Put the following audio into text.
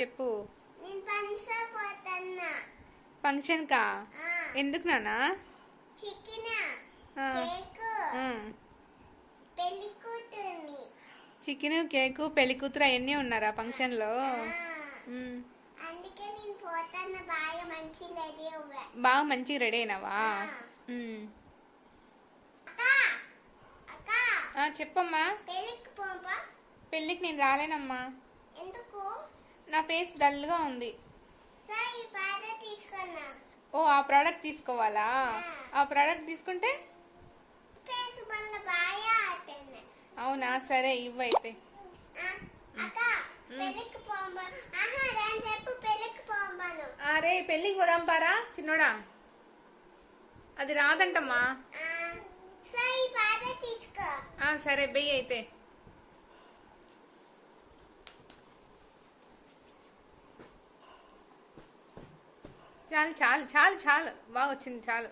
చెప్పు. ఫంక్షన్ కా ఎందుకు నానా చికెన్ కేక్. పెళ్ళి కూతురు అవన్నీ ఉన్నారా ఫంక్షన్లో బాగా మంచిగా రెడీ అయినావా? చెప్పమ్మా. పెళ్ళికి పోపా. పెళ్ళికి నేను రాలేనమ్మా. ఎందుకు? నా ఫేస్ డల్గా ఉంది. ఓ ఆ ప్రోడక్ట్ తీసుకోవాలా? ఆ. ప్రోడక్ట్ తీసుకుంటే? అవునా? సరే ఇవ్వైతే. అరే పెళ్ళికి పోదాం పారా చిన్నోడా? అది రాదంటమ్మా. సరే బెయ్యి అయితే. చాలు చాలు చాలు చాలు. బాగా వచ్చింది చాలు.